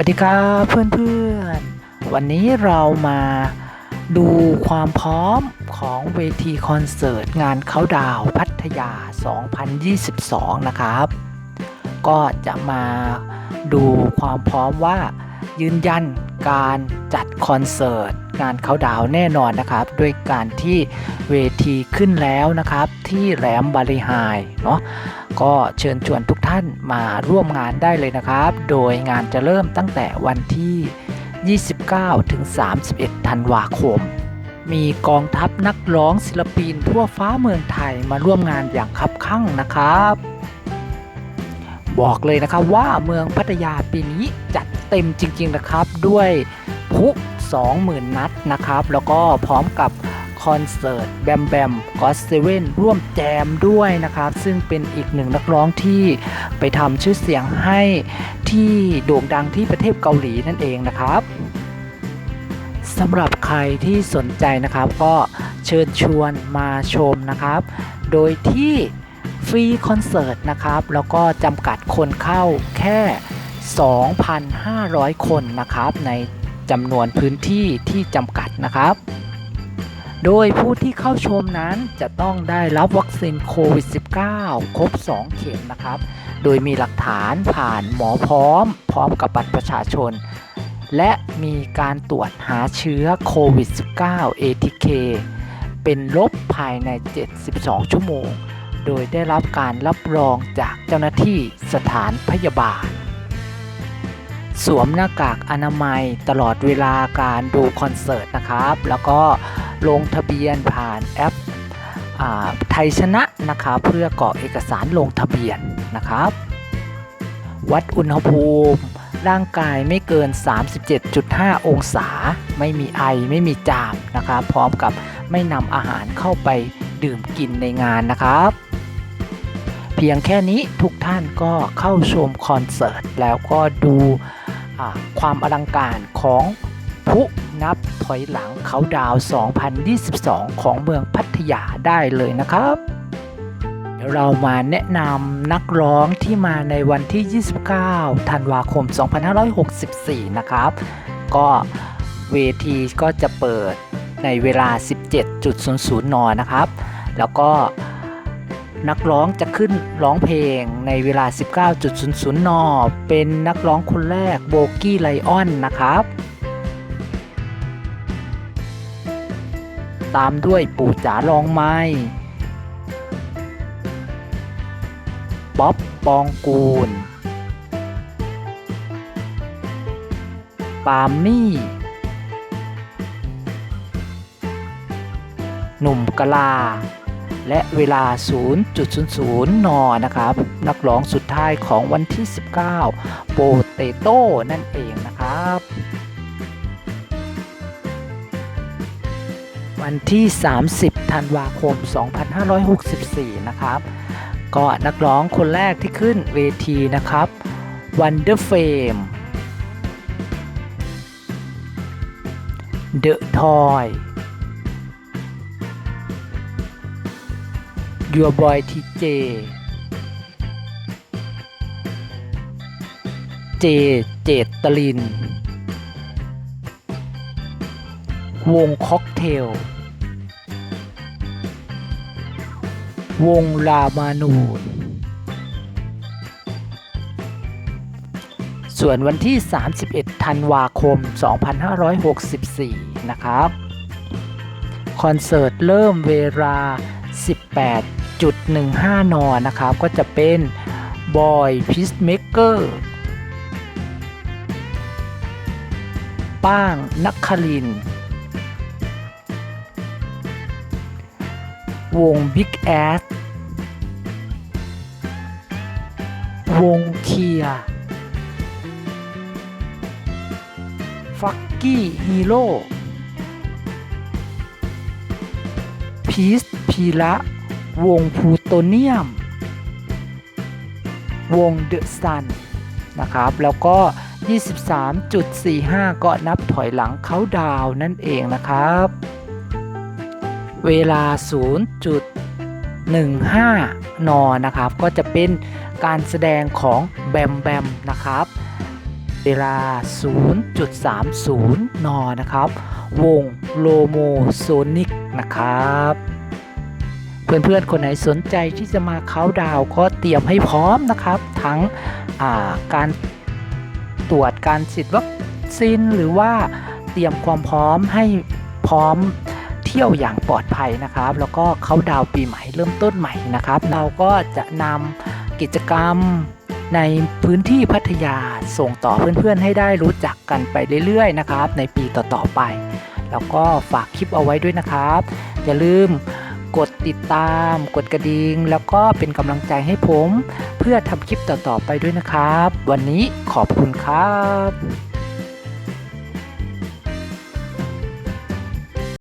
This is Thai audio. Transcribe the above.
วัสดีครับเพื่อนๆ วันนี้เรามาดูความพร้อมของเวทีคอนเสิร์ตงานเขาดาวพัทยา 2022 นะครับ ก็จะมาดูความพร้อมว่ายืนยันการจัดคอนเสิร์ตงานเขาดาวแน่นอนนะครับ ด้วยการที่เวทีขึ้นแล้วนะครับ ที่แหลมบาริไฮเนาะ ก็เชิญชวนทุกท่านมาร่วมงานได้เลยนะครับ โดยงานจะเริ่มตั้งแต่วันที่ 29 ถึง 31 ธันวาคม มีกองทัพนักร้องศิลปินทั่วฟ้าเมืองไทยมาร่วมงานอย่างคับคั่งนะครับ บอกเลยนะครับว่าเมืองพัทยาปีนี้จัดเต็มจริง ๆนะครับด้วยพลุ20,000 นัดนะครับ แล้วก็พร้อมกับ คอนเสิร์ตแบมแบมก็เซเว่นร่วมแจมด้วยนะครับ ซึ่งเป็นอีกหนึ่งนักร้องที่ไปทำชื่อเสียงให้ที่โด่งดังที่ประเทศเกาหลีนั่นเองนะครับสำหรับใครที่สนใจนะครับก็เชิญชวนมาชมนะครับ โดยที่ฟรีคอนเสิร์ตนะครับ แล้วก็จำกัดคนเข้าแค่ 2,500 คนนะครับ ในจำนวนพื้นที่ที่จำกัดนะครับ โดยผู้ที่เข้าชมนั้นจะต้องได้รับวัคซีนโควิด -19 ครบ 2 เข็มนะครับ โดยมีหลักฐานผ่านหมอพร้อม พร้อมกับบัตรประชาชน และมีการตรวจหาเชื้อโควิด -19 ATK เป็นลบภายใน 72 ชั่วโมง โดยได้รับการรับรองจากเจ้าหน้าที่สถานพยาบาล สวมหน้ากากอนามัยตลอดเวลาการดูคอนเสิร์ตนะครับ แล้วก็ ลงทะเบียนผ่านแอปอไทยชนะนะครับเพื่อกรอกเอกสารลงทะเบียนนะครับ วัดอุณหภูมิร่างกายไม่เกิน 37.5 องศา ไม่มีไอไม่มีจามนะครับพร้อมกับไม่นำอาหารเข้าไปดื่มกินในงานนะครับ เพียงแค่นี้ทุกท่านก็เข้าชมคอนเสิร์ต แล้วก็ดูความอลังการของพลุนับ ถอยหลังเขาดาว 2022 ของเมืองพัทยาได้เลยนะครับ เดี๋ยวเรามาแนะนำนักร้องที่มาในวันที่ 29 ธันวาคม 2564 นะครับ ก็เวทีก็จะเปิดในเวลา 17.00 น นะครับ แล้วก็นักร้องจะขึ้นร้องเพลงในเวลา 19.00 น เป็นนักร้องคนแรกโบกี้ไลออนนะครับ ตามด้วยปู่จ๋าลองไม้ป๊อปปองกูล ปาล์มมี่ หนุ่มกะลา และเวลา 0.00 น นะครับ นักร้องสุดท้ายของวันที่ 19 โปเตโต้นั่นเองนะครับ วันที่ 30 ธันวาคม 2564 นะครับ ก็นักร้องคนแรกที่ขึ้นเวทีนะครับ Wonder Fame The Toy Your Boy TJ เจเจตลิน วงค็อกเทล วงลามานูนส่วนวันที่ 31 ธันวาคม 2564 นะครับ คอนเสิร์ตเริ่มเวลา 18.15 น นะครับ ก็จะเป็น Boy Peacemaker ป้างนักคลิน วง Big Ass วงเคียฟักกี้ฮีโร่พีซพีละวงพูโตเนียม วงเดอะซันนะครับ แล้วก็ 23.45 ก็นับถอยหลังเขาดาวนั่นเองนะครับ เวลา 0.15 น นะครับ ก็จะเป็นการแสดงของแบมแบมนะครับ เวลา 0.30 น นะครับ วงโลโมโซนิกนะครับ เพื่อนๆ คนไหนสนใจที่จะมาเขาดาวก็เตรียมให้พร้อมนะครับ ทั้งาการตรวจการฉีดวัคซีนหรือว่าเตรียมความพร้อมให้พร้อม เที่ยวอย่างปลอดภัยนะครับ แล้วก็เขาดาวปีใหม่เริ่มต้นใหม่นะครับ เราก็จะนำกิจกรรมในพื้นที่พัทยาส่งต่อเพื่อนๆ ให้ได้รู้จักกันไปเรื่อยๆนะครับ ในปีต่อๆไป แล้วก็ฝากคลิปเอาไว้ด้วยนะครับ อย่าลืมกดติดตาม กดกระดิ่งแล้วก็เป็นกำลังใจให้ผม เพื่อทำคลิปต่อๆไปด้วยนะครับ วันนี้ขอบคุณครับ